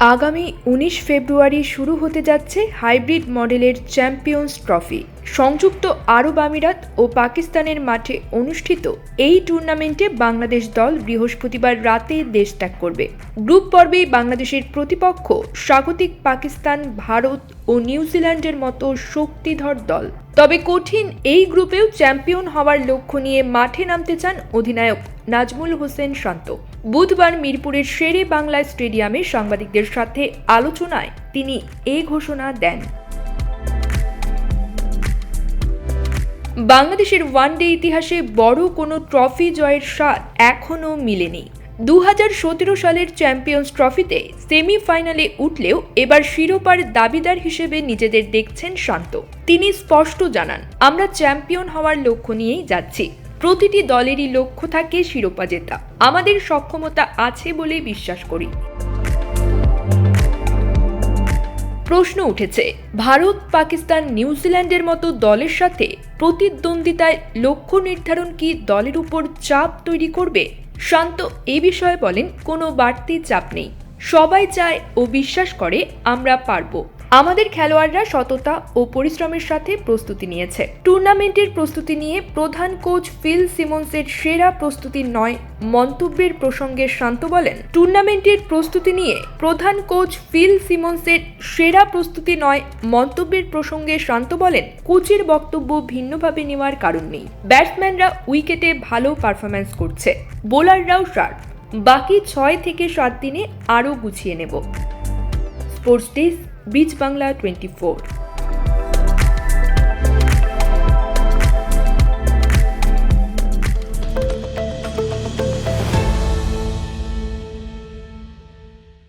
আগামী উনিশ ফেব্রুয়ারি শুরু হতে যাচ্ছে হাইব্রিড মডেলের চ্যাম্পিয়ন্স ট্রফি। সংযুক্ত আরব আমিরাত ও পাকিস্তানের মাঠে অনুষ্ঠিত এই টুর্নামেন্টে বাংলাদেশ দল বৃহস্পতিবার রাতে দেশ ত্যাগ করবে। গ্রুপ পর্বে বাংলাদেশের প্রতিপক্ষ স্বাগতিক পাকিস্তান, ভারত ও নিউজিল্যান্ডের মতো শক্তিধর দল। তবে কঠিন এই গ্রুপেও চ্যাম্পিয়ন হওয়ার লক্ষ্য নিয়ে মাঠে নামতে চান অধিনায়ক নাজমুল হোসেন শান্ত। বুধবার মিরপুরের শেরে বাংলা স্টেডিয়ামে সাংবাদিকদের সাথে আলোচনায় তিনি এ ঘোষণা দেন। বাংলাদেশের ওয়ানডে ইতিহাসে বড় কোনো ট্রফি জয়ের স্বাদ এখনও মিলেনি। দু হাজার সতেরো সালের চ্যাম্পিয়ন্স ট্রফিতে সেমিফাইনালে উঠলেও এবার শিরোপার দাবিদার হিসেবে নিজেদের দেখছেন শান্ত। তিনি স্পষ্ট জানান, আমরা চ্যাম্পিয়ন হওয়ার লক্ষ্য নিয়েই যাচ্ছি। প্রতিটি দলেরই লক্ষ্য থাকে শিরোপা জেতা। আমাদের সক্ষমতা আছে বলে বিশ্বাস করি। প্রশ্ন উঠেছে, ভারত, পাকিস্তান নিউজিল্যান্ডের মতো দলের সাথে প্রতিদ্বন্দ্বিতায় লক্ষ্য নির্ধারণ কি দলের উপর চাপ তৈরি করবে? শান্ত, এ বিষয়ে বলেন, কোনো বাড়তি চাপ নেই। সবাই চায় ও বিশ্বাস করে আমরা পারব। আমাদের খেলোয়াড়রা সততা ও পরিশ্রমের সাথে প্রস্তুতি নিয়েছে। টুর্নামেন্টের প্রস্তুতি নিয়ে প্রধান কোচ ফিল সিমন্সের সেরা প্রস্তুতি নয় মন্তব্যের প্রসঙ্গে শান্ত বলেন, টুর্নামেন্টের প্রস্তুতি নিয়ে প্রধান কোচ ফিল সিমন্সের সেরা প্রস্তুতি নয় মন্তব্যের প্রসঙ্গে শান্ত বলেন, কোচের বক্তব্য ভিন্নভাবে নেওয়ার কারণ নেই। ব্যাটসম্যানরা উইকেটে ভালো পারফরম্যান্স করছে। বোলাররাও শার্প বাকি ছয় থেকে সাত দিনে আরও গুছিয়ে নেব। Sports desk Beach Bangla 24.